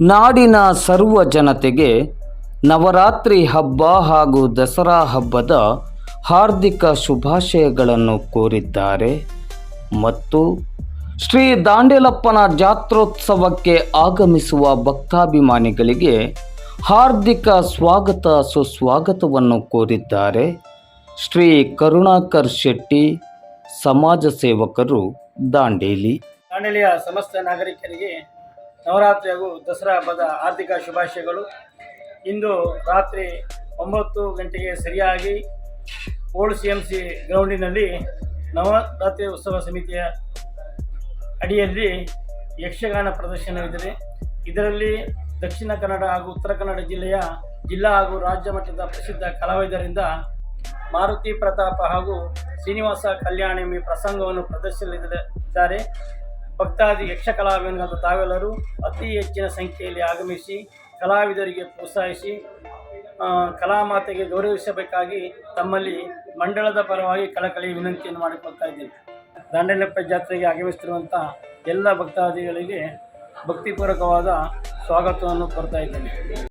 ನಾಡಿನ ಸರ್ವ ಜನತೆಗೆ ನವರಾತ್ರಿ ಹಬ್ಬ ಹಾಗೂ ದಸರಾ ಹಬ್ಬದ ಹಾರ್ದಿಕ ಶುಭಾಶಯಗಳನ್ನು ಕೋರಿದ್ದಾರೆ. ಮತ್ತು ಶ್ರೀ ದಾಂಡೇಲಪ್ಪನ ಜಾತ್ರೋತ್ಸವಕ್ಕೆ ಆಗಮಿಸುವ ಭಕ್ತಾಭಿಮಾನಿಗಳಿಗೆ ಹಾರ್ದಿಕ ಸ್ವಾಗತ ಸುಸ್ವಾಗತವನ್ನು ಕೋರಿದ್ದಾರೆ. ಶ್ರೀ ಕರುಣಾಕರ್ ಶೆಟ್ಟಿ, ಸಮಾಜ ಸೇವಕರು, ದಾಂಡೇಲಿ. ದಾಂಡೇಲಿಯ ಸಮಸ್ತ ನಾಗರಿಕರಿಗೆ ನವರಾತ್ರಿ ಹಾಗೂ ದಸರಾ ಹಬ್ಬದ ಆರ್ಥಿಕ ಶುಭಾಶಯಗಳು. ಇಂದು ರಾತ್ರಿ ಒಂಬತ್ತು ಗಂಟೆಗೆ ಸರಿಯಾಗಿ ಓಲ್ಡ್ ಸಿ ಎಂ ಸಿ ಗ್ರೌಂಡಿನಲ್ಲಿ ನವರಾತ್ರಿ ಉತ್ಸವ ಸಮಿತಿಯ ಅಡಿಯಲ್ಲಿ ಯಕ್ಷಗಾನ ಪ್ರದರ್ಶನವಿದೆ. ಇದರಲ್ಲಿ ದಕ್ಷಿಣ ಕನ್ನಡ ಹಾಗೂ ಉತ್ತರ ಕನ್ನಡ ಜಿಲ್ಲೆಯ ಜಿಲ್ಲಾ ಹಾಗೂ ರಾಜ್ಯ ಮಟ್ಟದ ಪ್ರಸಿದ್ಧ ಕಲಾವಿದರಿಂದ ಮಾರುತಿ ಪ್ರತಾಪ ಹಾಗೂ ಶ್ರೀನಿವಾಸ ಕಲ್ಯಾಣ ಎಂಬ ಪ್ರಸಂಗವನ್ನು ಪ್ರದರ್ಶಿಸಲಿದ್ದಾರೆ ಭಕ್ತಾದಿ ಯಕ್ಷ ಕಲಾವಿದರಾದ ತಾವೆಲ್ಲರೂ ಅತಿ ಹೆಚ್ಚಿನ ಸಂಖ್ಯೆಯಲ್ಲಿ ಆಗಮಿಸಿ ಕಲಾವಿದರಿಗೆ ಪ್ರೋತ್ಸಾಹಿಸಿ ಕಲಾಮಾತೆಗೆ ಗೌರವಿಸಬೇಕಾಗಿ ತಮ್ಮಲ್ಲಿ ಮಂಡಳದ ಪರವಾಗಿ ಕಳಕಳಿ ವಿನಂತಿಯನ್ನು ಮಾಡಿಕೊಳ್ತಾ ಇದ್ದೇನೆ. ದಾಂಡೇಲಪ್ಪ ಜಾತ್ರೆಗೆ ಆಗಮಿಸುತ್ತಿರುವಂಥ ಎಲ್ಲ ಭಕ್ತಾದಿಗಳಿಗೆ ಭಕ್ತಿಪೂರ್ವಕವಾದ ಸ್ವಾಗತವನ್ನು ಕೊಡ್ತಾ ಇದ್ದೇನೆ.